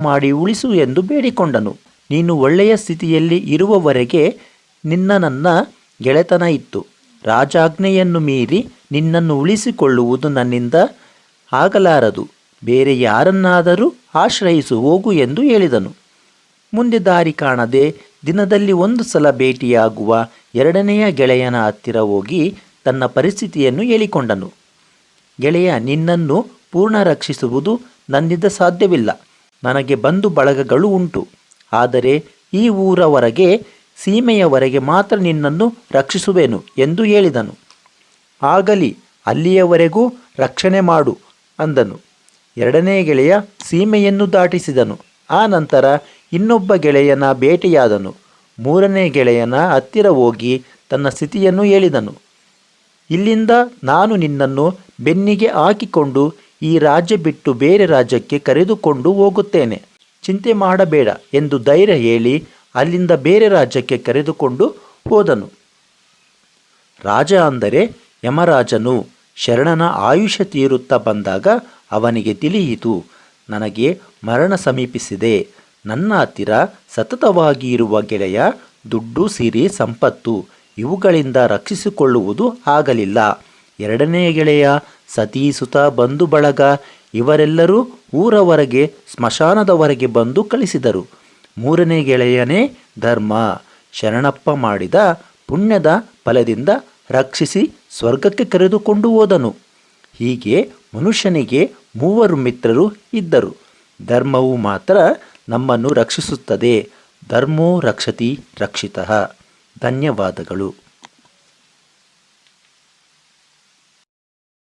ಮಾಡಿ ಉಳಿಸು ಎಂದು ಬೇಡಿಕೊಂಡನು. ನೀನು ಒಳ್ಳೆಯ ಸ್ಥಿತಿಯಲ್ಲಿ ಇರುವವರೆಗೆ ನಿನ್ನ ನನ್ನ ಗೆಳೆತನ ಇತ್ತು. ರಾಜಾಜ್ಞೆಯನ್ನು ಮೀರಿ ನಿನ್ನನ್ನು ಉಳಿಸಿಕೊಳ್ಳುವುದು ನನ್ನಿಂದ ಆಗಲಾರದು. ಬೇರೆ ಯಾರನ್ನಾದರೂ ಆಶ್ರಯಿಸು, ಹೋಗು ಎಂದು ಹೇಳಿದನು. ಮುಂದೆ ದಾರಿ ಕಾಣದೆ ದಿನದಲ್ಲಿ ಒಂದು ಸಲ ಭೇಟಿಯಾಗುವ ಎರಡನೆಯ ಗೆಳೆಯನ ಹತ್ತಿರ ಹೋಗಿ ತನ್ನ ಪರಿಸ್ಥಿತಿಯನ್ನು ಹೇಳಿಕೊಂಡನು. ಗೆಳೆಯ, ನಿನ್ನನ್ನು ಪೂರ್ಣ ರಕ್ಷಿಸುವುದು ನನ್ನಿಂದ ಸಾಧ್ಯವಿಲ್ಲ. ನನಗೆ ಬಂಧು ಬಳಗಗಳು ಉಂಟು. ಆದರೆ ಈ ಊರವರೆಗೆ, ಸೀಮೆಯವರೆಗೆ ಮಾತ್ರ ನಿನ್ನನ್ನು ರಕ್ಷಿಸುವೆನು ಎಂದು ಹೇಳಿದನು. ಆಗಲಿ, ಅಲ್ಲಿಯವರೆಗೂ ರಕ್ಷಣೆ ಮಾಡು ಅಂದನು. ಎರಡನೇ ಗೆಳೆಯ ಸೀಮೆಯನ್ನು ದಾಟಿಸಿದನು. ಆ ನಂತರ ಇನ್ನೊಬ್ಬ ಗೆಳೆಯನ ಭೇಟಿಯಾದನು ಮೂರನೇ ಗೆಳೆಯನ ಹತ್ತಿರ ಹೋಗಿ ತನ್ನ ಸ್ಥಿತಿಯನ್ನು ಹೇಳಿದನು. ಇಲ್ಲಿಂದ ನಾನು ನಿನ್ನನ್ನು ಬೆನ್ನಿಗೆ ಹಾಕಿಕೊಂಡು ಈ ರಾಜ್ಯ ಬಿಟ್ಟು ಬೇರೆ ರಾಜ್ಯಕ್ಕೆ ಕರೆದುಕೊಂಡು ಹೋಗುತ್ತೇನೆ. ಚಿಂತೆ ಮಾಡಬೇಡ ಎಂದು ಧೈರ್ಯ ಹೇಳಿ ಅಲ್ಲಿಂದ ಬೇರೆ ರಾಜ್ಯಕ್ಕೆ ಕರೆದುಕೊಂಡು ಹೋದನು. ರಾಜ ಅಂದರೆ ಯಮರಾಜನು ಶರಣನ ಆಯುಷ್ಯ ತೀರುತ್ತಾ ಬಂದಾಗ ಅವನಿಗೆ ತಿಳಿಯಿತು, ನನಗೆ ಮರಣ ಸಮೀಪಿಸಿದೆ. ನನ್ನ ಹತ್ತಿರ ಸತತವಾಗಿ ಇರುವ ಗೆಳೆಯ, ದುಡ್ಡು, ಸಿರಿ, ಸಂಪತ್ತು ಇವುಗಳಿಂದ ರಕ್ಷಿಸಿಕೊಳ್ಳುವುದು ಆಗಲಿಲ್ಲ. ಎರಡನೇ ಗೆಳೆಯ ಸತೀಸುತ ಬಂಧು ಬಳಗ ಇವರೆಲ್ಲರೂ ಊರವರೆಗೆ, ಸ್ಮಶಾನದವರೆಗೆ ಬಂದು ಕಳಿಸಿದರು. ಮೂರನೇ ಗೆಳೆಯನೇ ಧರ್ಮ. ಶರಣಪ್ಪ ಮಾಡಿದ ಪುಣ್ಯದ ಫಲದಿಂದ ರಕ್ಷಿಸಿ ಸ್ವರ್ಗಕ್ಕೆ ಕರೆದುಕೊಂಡು ಹೋದನು. ಹೀಗೆ ಮನುಷ್ಯನಿಗೆ ಮೂವರು ಮಿತ್ರರು ಇದ್ದರು. ಧರ್ಮವು ಮಾತ್ರ ನಮ್ಮನ್ನು ರಕ್ಷಿಸುತ್ತದೆ. ಧರ್ಮೋ ರಕ್ಷತಿ ರಕ್ಷಿತಃ. ಧನ್ಯವಾದಗಳು.